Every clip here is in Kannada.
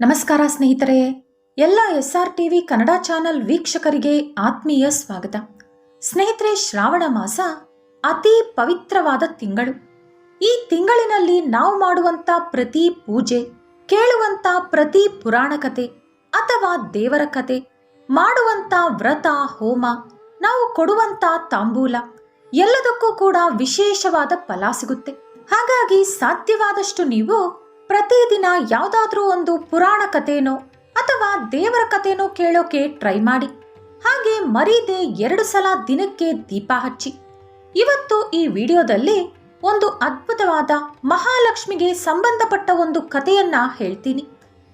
ನಮಸ್ಕಾರ ಸ್ನೇಹಿತರೆ. ಎಲ್ಲ S R TV Kannada channel ವೀಕ್ಷಕರಿಗೆ ಆತ್ಮೀಯ ಸ್ವಾಗತ. ಸ್ನೇಹಿತರೆ, ಶ್ರಾವಣ ಮಾಸ ಅತಿ ಪವಿತ್ರವಾದ ತಿಂಗಳು. ಈ ತಿಂಗಳಿನಲ್ಲಿ ನಾವು ಮಾಡುವಂತ ಪ್ರತಿ ಪೂಜೆ, ಕೇಳುವಂತ ಪ್ರತಿ ಪುರಾಣ ಕತೆ ಅಥವಾ ದೇವರ ಕತೆ, ಮಾಡುವಂತ ವ್ರತ, ಹೋಮ, ನಾವು ಕೊಡುವಂತ ತಾಂಬೂಲ, ಎಲ್ಲದಕ್ಕೂ ಕೂಡ ವಿಶೇಷವಾದ ಫಲ ಸಿಗುತ್ತೆ. ಹಾಗಾಗಿ ಸಾಧ್ಯವಾದಷ್ಟು ನೀವು ಪ್ರತಿದಿನ ಯಾವುದಾದ್ರೂ ಒಂದು ಪುರಾಣ ಕಥೆನೋ ಅಥವಾ ದೇವರ ಕಥೆನೋ ಕೇಳೋಕೆ ಟ್ರೈ ಮಾಡಿ. ಹಾಗೆ ಮರೀದೆ ಎರಡು ಸಲ ದಿನಕ್ಕೆ ದೀಪ ಹಚ್ಚಿ. ಇವತ್ತು ಈ ವಿಡಿಯೋದಲ್ಲಿ ಒಂದು ಅದ್ಭುತವಾದ ಮಹಾಲಕ್ಷ್ಮಿಗೆ ಸಂಬಂಧಪಟ್ಟ ಒಂದು ಕಥೆಯನ್ನ ಹೇಳ್ತೀನಿ.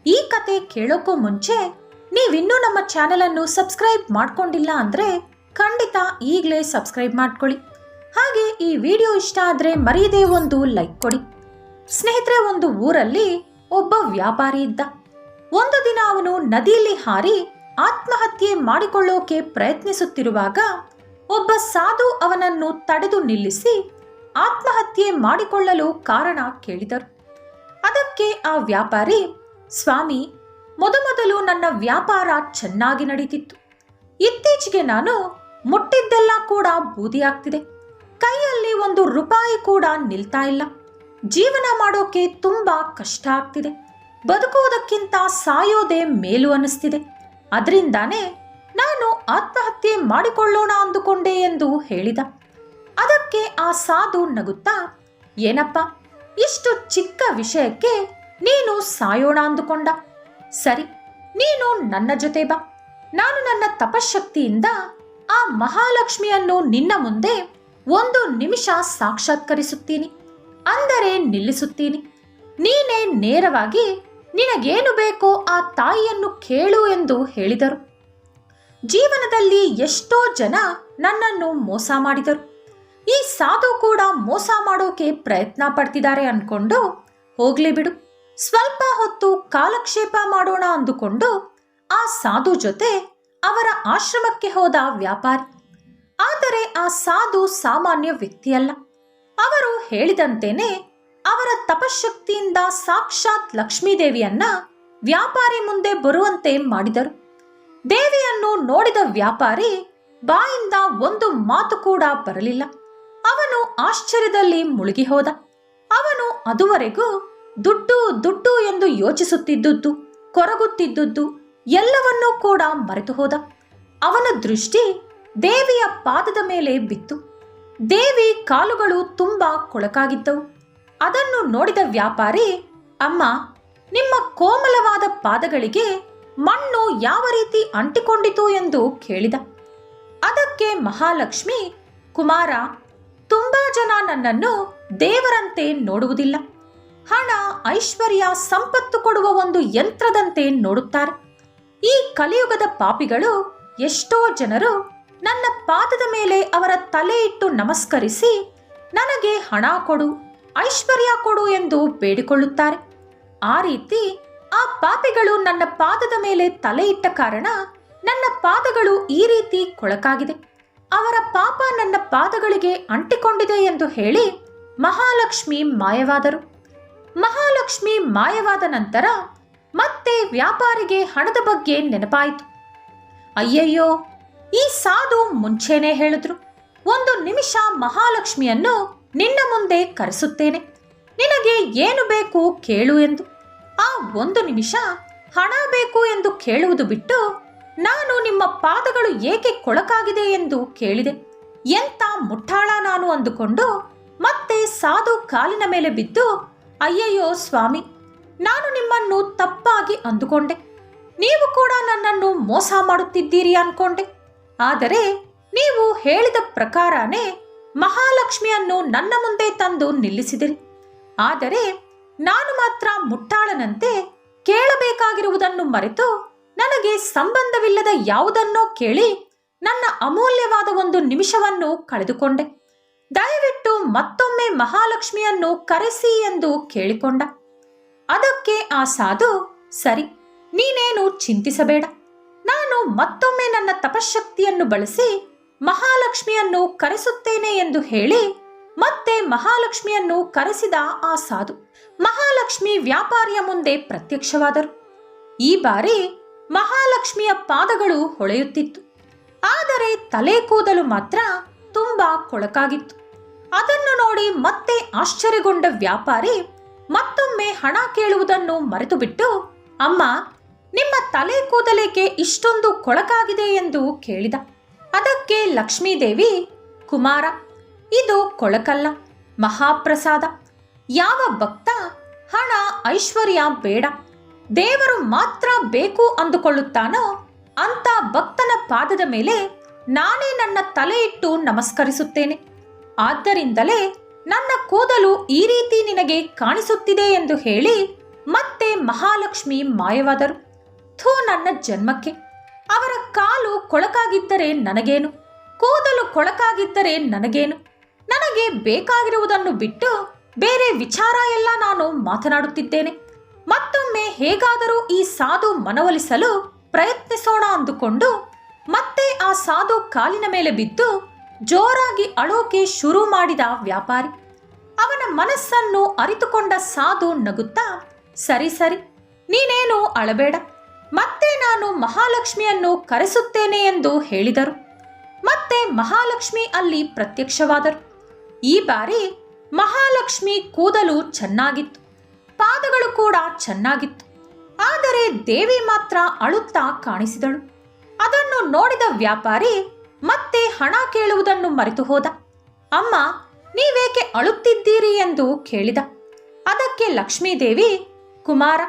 ಈ ಕತೆ ಕೇಳೋಕ್ಕೂ ಮುಂಚೆ ನೀವಿನ್ನೂ ನಮ್ಮ ಚಾನೆಲ್ ಅನ್ನು ಸಬ್ಸ್ಕ್ರೈಬ್ ಮಾಡ್ಕೊಂಡಿಲ್ಲ ಅಂದ್ರೆ ಖಂಡಿತ ಈಗಲೇ ಸಬ್ಸ್ಕ್ರೈಬ್ ಮಾಡ್ಕೊಳ್ಳಿ. ಹಾಗೆ ಈ ವಿಡಿಯೋ ಇಷ್ಟ ಆದ್ರೆ ಮರೀದೆ ಒಂದು ಲೈಕ್ ಕೊಡಿ. ಸ್ನೇಹಿತರೆ, ಒಂದು ಊರಲ್ಲಿ ಒಬ್ಬ ವ್ಯಾಪಾರಿ ಇದ್ದ. ಒಂದು ದಿನ ಅವನು ನದಿಯಲ್ಲಿ ಹಾರಿ ಆತ್ಮಹತ್ಯೆ ಮಾಡಿಕೊಳ್ಳೋಕೆ ಪ್ರಯತ್ನಿಸುತ್ತಿರುವಾಗ ಒಬ್ಬ ಸಾಧು ಅವನನ್ನು ತಡೆದು ನಿಲ್ಲಿಸಿ ಆತ್ಮಹತ್ಯೆ ಮಾಡಿಕೊಳ್ಳಲು ಕಾರಣ ಕೇಳಿದರು. ಅದಕ್ಕೆ ಆ ವ್ಯಾಪಾರಿ, ಸ್ವಾಮಿ, ಮೊದಮೊದಲು ನನ್ನ ವ್ಯಾಪಾರ ಚೆನ್ನಾಗಿ ನಡೀತಿತ್ತು. ಇತ್ತೀಚೆಗೆ ನಾನು ಮುಟ್ಟಿದ್ದೆಲ್ಲ ಕೂಡ ಬೂದಿಯಾಗ್ತಿದೆ. ಕೈಯಲ್ಲಿ ಒಂದು ರೂಪಾಯಿ ಕೂಡ ನಿಲ್ತಾ ಇಲ್ಲ. ಜೀವನ ಮಾಡೋಕೆ ತುಂಬ ಕಷ್ಟ ಆಗ್ತಿದೆ. ಬದುಕುವುದಕ್ಕಿಂತ ಸಾಯೋದೇ ಮೇಲು ಅನ್ನಿಸ್ತಿದೆ. ಅದರಿಂದಾನೇ ನಾನು ಆತ್ಮಹತ್ಯೆ ಮಾಡಿಕೊಳ್ಳೋಣ ಅಂದುಕೊಂಡೆ ಎಂದು ಹೇಳಿದ. ಅದಕ್ಕೆ ಆ ಸಾಧು ನಗುತ್ತಾ, ಏನಪ್ಪ, ಇಷ್ಟು ಚಿಕ್ಕ ವಿಷಯಕ್ಕೆ ನೀನು ಸಾಯೋಣ ಅಂದುಕೊಂಡ. ಸರಿ, ನೀನು ನನ್ನ ಜೊತೆ ಬಾ. ನಾನು ನನ್ನ ತಪಶಕ್ತಿಯಿಂದ ಆ ಮಹಾಲಕ್ಷ್ಮಿಯನ್ನು ನಿನ್ನ ಮುಂದೆ ಒಂದು ನಿಮಿಷ ಸಾಕ್ಷಾತ್ಕರಿಸುತ್ತೀನಿ. ಅಂದರೆ ನಿಲ್ಲಿಸುತ್ತೀನಿ. ನೀನೇ ನೇರವಾಗಿ ನಿನಗೇನು ಬೇಕೋ ಆ ತಾಯಿಯನ್ನು ಕೇಳು ಎಂದು ಹೇಳಿದರು. ಜೀವನದಲ್ಲಿ ಎಷ್ಟೋ ಜನ ನನ್ನನ್ನು ಮೋಸ ಮಾಡಿದರು. ಈ ಸಾಧು ಕೂಡ ಮೋಸ ಮಾಡೋಕೆ ಪ್ರಯತ್ನ ಪಡ್ತಿದ್ದಾರೆ ಅಂದ್ಕೊಂಡು ಹೋಗ್ಲಿ ಬಿಡು. ಸ್ವಲ್ಪ ಹೊತ್ತು ಕಾಲಕ್ಷೇಪ ಮಾಡೋಣ ಅಂದುಕೊಂಡು ಆ ಸಾಧು ಜೊತೆ ಅವರ ಆಶ್ರಮಕ್ಕೆ ಹೋದ ವ್ಯಾಪಾರಿ. ಆದರೆ ಆ ಸಾಧು ಸಾಮಾನ್ಯ ವ್ಯಕ್ತಿಯಲ್ಲ. ಅವರು ಹೇಳಿದಂತೆಯೇ ಅವರ ತಪಶಕ್ತಿಯಿಂದ ಸಾಕ್ಷಾತ್ ಲಕ್ಷ್ಮೀದೇವಿಯನ್ನ ವ್ಯಾಪಾರಿ ಮುಂದೆ ಬರುವಂತೆ ಮಾಡಿದರು. ದೇವಿಯನ್ನು ನೋಡಿದ ವ್ಯಾಪಾರಿ ಬಾಯಿಂದ ಒಂದು ಮಾತು ಕೂಡ ಬರಲಿಲ್ಲ. ಅವನು ಆಶ್ಚರ್ಯದಲ್ಲಿ ಮುಳುಗಿ ಹೋದ. ಅವನು ಅದುವರೆಗೂ ದುಡ್ಡು ದುಡ್ಡು ಎಂದು ಯೋಚಿಸುತ್ತಿದ್ದುದು ಕೊರಗುತ್ತಿದ್ದುದು ಎಲ್ಲವನ್ನೂ ಕೂಡ ಮರೆತು ಹೋದ ಅವನ ದೃಷ್ಟಿ ದೇವಿಯ ಪಾದದ ಮೇಲೆ ಬಿತ್ತು. ದೇವಿ ಕಾಲುಗಳು ತುಂಬಾ ಕೊಳಕಾಗಿದ್ದವು. ಅದನ್ನು ನೋಡಿದ ವ್ಯಾಪಾರಿ, ಅಮ್ಮ, ನಿಮ್ಮ ಕೋಮಲವಾದ ಪಾದಗಳಿಗೆ ಮಣ್ಣು ಯಾವ ರೀತಿ ಅಂಟಿಕೊಂಡಿತು ಎಂದು ಕೇಳಿದ. ಅದಕ್ಕೆ ಮಹಾಲಕ್ಷ್ಮಿ, ಕುಮಾರ, ತುಂಬಾ ಜನ ನನ್ನನ್ನು ದೇವರಂತೆ ನೋಡುವುದಿಲ್ಲ. ಹಣ, ಐಶ್ವರ್ಯ, ಸಂಪತ್ತು ಕೊಡುವ ಒಂದು ಯಂತ್ರದಂತೆ ನೋಡುತ್ತಾರೆ. ಈ ಕಲಿಯುಗದ ಪಾಪಿಗಳು ಎಷ್ಟೋ ಜನರು ನನ್ನ ಪಾದದ ಮೇಲೆ ಅವರ ತಲೆ ಇಟ್ಟು ನಮಸ್ಕರಿಸಿ, ನನಗೆ ಹಣ ಕೊಡು, ಐಶ್ವರ್ಯ ಕೊಡು ಎಂದು ಬೇಡಿಕೊಳ್ಳುತ್ತಾರೆ. ಆ ರೀತಿ ಆ ಪಾಪಿಗಳು ನನ್ನ ಪಾದದ ಮೇಲೆ ತಲೆ ಇಟ್ಟ ಕಾರಣ ನನ್ನ ಪಾದಗಳು ಈ ರೀತಿ ಕೊಳಕಾಗಿದೆ. ಅವರ ಪಾಪ ನನ್ನ ಪಾದಗಳಿಗೆ ಅಂಟಿಕೊಂಡಿದೆ ಎಂದು ಹೇಳಿ ಮಹಾಲಕ್ಷ್ಮಿ ಮಾಯವಾದರು. ಮಹಾಲಕ್ಷ್ಮಿ ಮಾಯವಾದ ನಂತರ ಮತ್ತೆ ವ್ಯಾಪಾರಿಗೆ ಹಣದ ಬಗ್ಗೆ ನೆನಪಾಯಿತು. ಅಯ್ಯಯ್ಯೋ ಈ ಸಾಧು ಮುಂಚೆನೆ ಹೇಳಿದ್ರು, ಒಂದು ನಿಮಿಷ ಮಹಾಲಕ್ಷ್ಮಿಯನ್ನು ನಿನ್ನ ಮುಂದೆ ಕರೆಸುತ್ತೇನೆ. ನಿನಗೆ ಏನು ಬೇಕು ಕೇಳು ಎಂದು. ಆ ಒಂದು ನಿಮಿಷ ಹಣ ಬೇಕು ಎಂದು ಕೇಳುವುದು ಬಿಟ್ಟು ನಾನು ನಿಮ್ಮ ಪಾದಗಳು ಏಕೆ ಕೊಳಕಾಗಿದೆ ಎಂದು ಕೇಳಿದೆ. ಎಂತ ಮುಟ್ಟಾಳ ನಾನು ಅಂದುಕೊಂಡು ಮತ್ತೆ ಸಾಧು ಕಾಲಿನ ಮೇಲೆ ಬಿದ್ದು, ಅಯ್ಯಯ್ಯೋ ಸ್ವಾಮಿ, ನಾನು ನಿಮ್ಮನ್ನು ತಪ್ಪಾಗಿ ಅಂದುಕೊಂಡೆ. ನೀವು ಕೂಡ ನನ್ನನ್ನು ಮೋಸ ಮಾಡುತ್ತಿದ್ದೀರಿ ಅನ್ಕೊಂಡೆ. ಆದರೆ ನೀವು ಹೇಳಿದ ಪ್ರಕಾರನೇ ಮಹಾಲಕ್ಷ್ಮಿಯನ್ನು ನನ್ನ ಮುಂದೆ ತಂದು ನಿಲ್ಲಿಸಿದಿರಿ. ಆದರೆ ನಾನು ಮಾತ್ರ ಮುಟ್ಟಾಳನಂತೆ ಕೇಳಬೇಕಾಗಿರುವುದನ್ನು ಮರೆತು ನನಗೆ ಸಂಬಂಧವಿಲ್ಲದ ಯಾವುದನ್ನೋ ಕೇಳಿ ನನ್ನ ಅಮೂಲ್ಯವಾದ ಒಂದು ನಿಮಿಷವನ್ನು ಕಳೆದುಕೊಂಡೆ. ದಯವಿಟ್ಟು ಮತ್ತೊಮ್ಮೆ ಮಹಾಲಕ್ಷ್ಮಿಯನ್ನು ಕರೆಸಿ ಎಂದು ಕೇಳಿಕೊಂಡ. ಅದಕ್ಕೆ ಆ ಸಾಧು, ಸರಿ, ನೀನೇನು ಚಿಂತಿಸಬೇಡ. ನಾನು ಮತ್ತೊಮ್ಮೆ ನನ್ನ ತಪಶಕ್ತಿಯನ್ನು ಬಳಸಿ ಮಹಾಲಕ್ಷ್ಮಿಯನ್ನು ಕರೆಸುತ್ತೇನೆ ಎಂದು ಹೇಳಿ ಮತ್ತೆ ಮಹಾಲಕ್ಷ್ಮಿಯನ್ನು ಕರೆಸಿದ ಆ ಸಾಧು ಮಹಾಲಕ್ಷ್ಮಿ ವ್ಯಾಪಾರಿಯ ಮುಂದೆ ಪ್ರತ್ಯಕ್ಷವಾದರು. ಈ ಬಾರಿ ಮಹಾಲಕ್ಷ್ಮಿಯ ಪಾದಗಳು ಹೊಳೆಯುತ್ತಿತ್ತು. ಆದರೆ ತಲೆ ಕೂದಲು ಮಾತ್ರ ತುಂಬಾ ಕೊಳಕಾಗಿತ್ತು. ಅದನ್ನು ನೋಡಿ ಮತ್ತೆ ಆಶ್ಚರ್ಯಗೊಂಡ ವ್ಯಾಪಾರಿ ಮತ್ತೊಮ್ಮೆ ಹಣ ಕೇಳುವುದನ್ನು ಮರೆತುಬಿಟ್ಟು, ಅಮ್ಮ ನಿಮ್ಮ ತಲೆ ಕೂದಲೇಕೆ ಇಷ್ಟೊಂದು ಕೊಳಕಾಗಿದೆ ಎಂದು ಕೇಳಿದ. ಅದಕ್ಕೆ ಲಕ್ಷ್ಮೀದೇವಿ, ಕುಮಾರ, ಇದು ಕೊಳಕಲ್ಲ, ಮಹಾಪ್ರಸಾದ. ಯಾವ ಭಕ್ತ ಹಣ ಐಶ್ವರ್ಯ ಬೇಡ. ದೇವರು ಮಾತ್ರ ಬೇಕು ಅಂದುಕೊಳ್ಳುತ್ತಾನೋ ಅಂತ ಭಕ್ತನ ಪಾದದ ಮೇಲೆ ನಾನೇ ನನ್ನ ತಲೆ ಇಟ್ಟು ನಮಸ್ಕರಿಸುತ್ತೇನೆ. ಆದ್ದರಿಂದಲೇ ನನ್ನ ಕೂದಲು ಈ ರೀತಿ ನಿನಗೆ ಕಾಣಿಸುತ್ತಿದೆ ಎಂದು ಹೇಳಿ ಮತ್ತೆ ಮಹಾಲಕ್ಷ್ಮಿ ಮಾಯವಾದರು. ಥೂ ನನ್ನ ಜನ್ಮಕ್ಕೆ. ಅವರ ಕಾಲು ಕೊಳಕಾಗಿದ್ದರೆ ನನಗೇನು? ಕೂದಲು ಕೊಳಕಾಗಿದ್ದರೆ ನನಗೇನು? ನನಗೆ ಬೇಕಾಗಿರುವುದನ್ನು ಬಿಟ್ಟು ಬೇರೆ ವಿಚಾರ ಎಲ್ಲ ನಾನು ಮಾತನಾಡುತ್ತಿದ್ದೇನೆ. ಮತ್ತೊಮ್ಮೆ ಹೇಗಾದರೂ ಈ ಸಾಧು ಮನವೊಲಿಸಲು ಪ್ರಯತ್ನಿಸೋಣ ಅಂದುಕೊಂಡು ಮತ್ತೆ ಆ ಸಾಧು ಕಾಲಿನ ಮೇಲೆ ಬಿದ್ದು ಜೋರಾಗಿ ಅಳೋಕೆ ಶುರು ಮಾಡಿದ ವ್ಯಾಪಾರಿ. ಅವನ ಮನಸ್ಸನ್ನು ಅರಿತುಕೊಂಡ ಸಾಧು ನಗುತ್ತಾ, ಸರಿ ಸರಿ, ನೀನೇನು ಅಳಬೇಡ. ಮತ್ತೆ ನಾನು ಮಹಾಲಕ್ಷ್ಮಿಯನ್ನು ಕರೆಸುತ್ತೇನೆ ಎಂದು ಹೇಳಿದರು. ಮತ್ತೆ ಮಹಾಲಕ್ಷ್ಮಿ ಅಲ್ಲಿ ಪ್ರತ್ಯಕ್ಷವಾದರು. ಈ ಬಾರಿ ಮಹಾಲಕ್ಷ್ಮಿ ಕೂದಲು ಚೆನ್ನಾಗಿತ್ತು. ಪಾದಗಳು ಕೂಡ ಚೆನ್ನಾಗಿತ್ತು. ಆದರೆ ದೇವಿ ಮಾತ್ರ ಅಳುತ್ತಾ ಕಾಣಿಸಿದಳು. ಅದನ್ನು ನೋಡಿದ ವ್ಯಾಪಾರಿ ಮತ್ತೆ ಹಣ ಕೇಳುವುದನ್ನು ಮರೆತು ಹೋದ. ಅಮ್ಮ, ನೀವೇಕೆ ಅಳುತ್ತಿದ್ದೀರಿ ಎಂದು ಕೇಳಿದ. ಅದಕ್ಕೆ ಲಕ್ಷ್ಮೀದೇವಿ, ಕುಮಾರ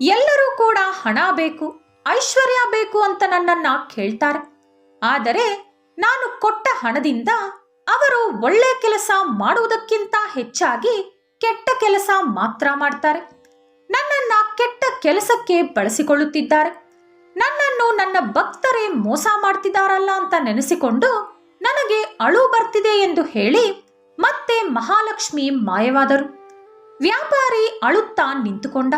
ಎಲ್ಲರೂ ಕೂಡ ಹಣ ಬೇಕು, ಐಶ್ವರ್ಯ ಬೇಕು ಅಂತ ನನ್ನನ್ನ ಕೇಳ್ತಾರೆ. ಆದರೆ ನಾನು ಕೊಟ್ಟ ಹಣದಿಂದ ಅವರು ಒಳ್ಳೆ ಕೆಲಸ ಮಾಡುವುದಕ್ಕಿಂತ ಹೆಚ್ಚಾಗಿ ಕೆಟ್ಟ ಕೆಲಸ ಮಾತ್ರ ಮಾಡ್ತಾರೆ. ನನ್ನನ್ನ ಕೆಟ್ಟ ಕೆಲಸಕ್ಕೆ ಬಳಸಿಕೊಳ್ಳುತ್ತಿದ್ದಾರೆ. ನನ್ನನ್ನು ನನ್ನ ಭಕ್ತರೇ ಮೋಸ ಮಾಡ್ತಿದ್ದಾರಲ್ಲ ಅಂತ ನೆನೆಸಿಕೊಂಡು ನನಗೆ ಅಳು ಬರ್ತಿದೆ ಎಂದು ಹೇಳಿ ಮತ್ತೆ ಮಹಾಲಕ್ಷ್ಮಿ ಮಾಯವಾದರು. ವ್ಯಾಪಾರಿ ಅಳುತ್ತಾ ನಿಂತುಕೊಂಡ.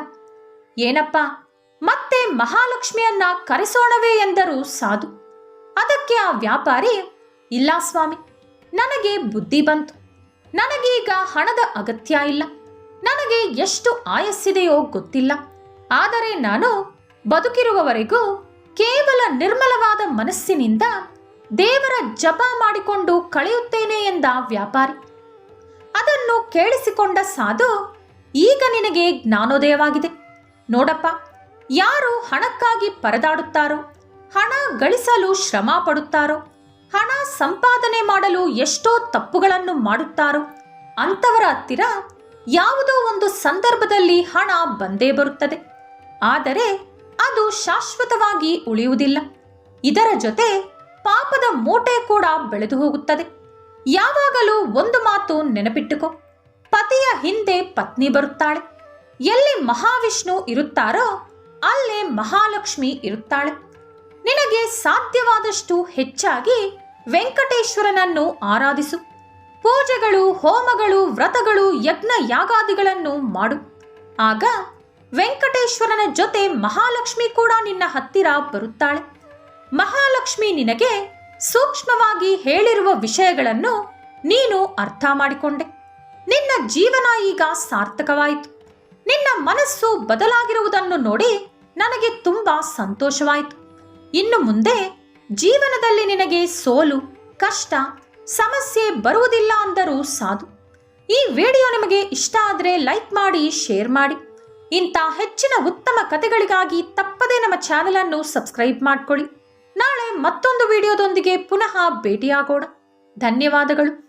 ಏನಪ್ಪ? ಮತ್ತೆ ಮಹಾಲಕ್ಷ್ಮಿಯನ್ನ ಕರೆಸೋಣವೇ ಎಂದರು ಸಾಧು. ಅದಕ್ಕೆ ಆ ವ್ಯಾಪಾರಿ, ಇಲ್ಲ ಸ್ವಾಮಿ, ನನಗೆ ಬುದ್ಧಿ ಬಂತು. ನನಗೀಗ ಹಣದ ಅಗತ್ಯ ಇಲ್ಲ. ನನಗೆ ಎಷ್ಟು ಆಯಸ್ಸಿದೆಯೋ ಗೊತ್ತಿಲ್ಲ. ಆದರೆ ನಾನು ಬದುಕಿರುವವರೆಗೂ ಕೇವಲ ನಿರ್ಮಲವಾದ ಮನಸ್ಸಿನಿಂದ ದೇವರ ಜಪ ಮಾಡಿಕೊಂಡು ಕಳೆಯುತ್ತೇನೆ ಎಂದ ವ್ಯಾಪಾರಿ. ಅದನ್ನು ಕೇಳಿಸಿಕೊಂಡ ಸಾಧು, ಈಗ ನಿನಗೆ ಜ್ಞಾನೋದಯವಾಗಿದೆ. ನೋಡಪ್ಪ, ಯಾರು ಹಣಕ್ಕಾಗಿ ಪರದಾಡುತ್ತಾರೋ, ಹಣ ಗಳಿಸಲು ಶ್ರಮ ಪಡುತ್ತಾರೋ, ಹಣ ಸಂಪಾದನೆ ಮಾಡಲು ಎಷ್ಟೋ ತಪ್ಪುಗಳನ್ನು ಮಾಡುತ್ತಾರೋ ಅಂಥವರ ಹತ್ತಿರ ಯಾವುದೋ ಒಂದು ಸಂದರ್ಭದಲ್ಲಿ ಹಣ ಬಂದೇ ಬರುತ್ತದೆ. ಆದರೆ ಅದು ಶಾಶ್ವತವಾಗಿ ಉಳಿಯುವುದಿಲ್ಲ. ಇದರ ಜೊತೆ ಪಾಪದ ಮೂಟೆ ಕೂಡ ಬೆಳೆದು ಹೋಗುತ್ತದೆ. ಯಾವಾಗಲೂ ಒಂದು ಮಾತು ನೆನಪಿಟ್ಟುಕೋ. ಪತಿಯ ಹಿಂದೆ ಪತ್ನಿ ಬರುತ್ತಾಳೆ. ಎಲ್ಲಿ ಮಹಾವಿಷ್ಣು ಇರುತ್ತಾರೋ ಅಲ್ಲೇ ಮಹಾಲಕ್ಷ್ಮಿ ಇರುತ್ತಾಳೆ. ನಿನಗೆ ಸಾಧ್ಯವಾದಷ್ಟು ಹೆಚ್ಚಾಗಿ ವೆಂಕಟೇಶ್ವರನನ್ನು ಆರಾಧಿಸು. ಪೂಜೆಗಳು, ಹೋಮಗಳು, ವ್ರತಗಳು, ಯಜ್ಞ ಯಾಗಾದಿಗಳನ್ನು ಮಾಡು. ಆಗ ವೆಂಕಟೇಶ್ವರನ ಜೊತೆ ಮಹಾಲಕ್ಷ್ಮಿ ಕೂಡ ನಿನ್ನ ಹತ್ತಿರ ಬರುತ್ತಾಳೆ. ಮಹಾಲಕ್ಷ್ಮಿ ನಿನಗೆ ಸೂಕ್ಷ್ಮವಾಗಿ ಹೇಳಿರುವ ವಿಷಯಗಳನ್ನು ನೀನು ಅರ್ಥ ಮಾಡಿಕೊಂಡೆ. ನಿನ್ನ ಜೀವನ ಈಗ ಸಾರ್ಥಕವಾಯಿತು. ನಿನ್ನ ಮನಸ್ಸು ಬದಲಾಗಿರುವುದನ್ನು ನೋಡಿ ನನಗೆ ತುಂಬಾ ಸಂತೋಷವಾಯಿತು. ಇನ್ನು ಮುಂದೆ ಜೀವನದಲ್ಲಿ ನಿನಗೆ ಸೋಲು, ಕಷ್ಟ, ಸಮಸ್ಯೆ ಬರುವುದಿಲ್ಲ ಅಂದರೂ ಸಾಧು. ಈ ವಿಡಿಯೋ ನಿಮಗೆ ಇಷ್ಟ ಆದರೆ ಲೈಕ್ ಮಾಡಿ, ಶೇರ್ ಮಾಡಿ. ಇಂಥ ಹೆಚ್ಚಿನ ಉತ್ತಮ ಕಥೆಗಳಿಗಾಗಿ ತಪ್ಪದೇ ನಮ್ಮ ಚಾನೆಲ್ ಅನ್ನು ಸಬ್ಸ್ಕ್ರೈಬ್ ಮಾಡಿಕೊಳ್ಳಿ. ನಾಳೆ ಮತ್ತೊಂದು ವಿಡಿಯೋದೊಂದಿಗೆ ಪುನಃ ಭೇಟಿಯಾಗೋಣ. ಧನ್ಯವಾದಗಳು.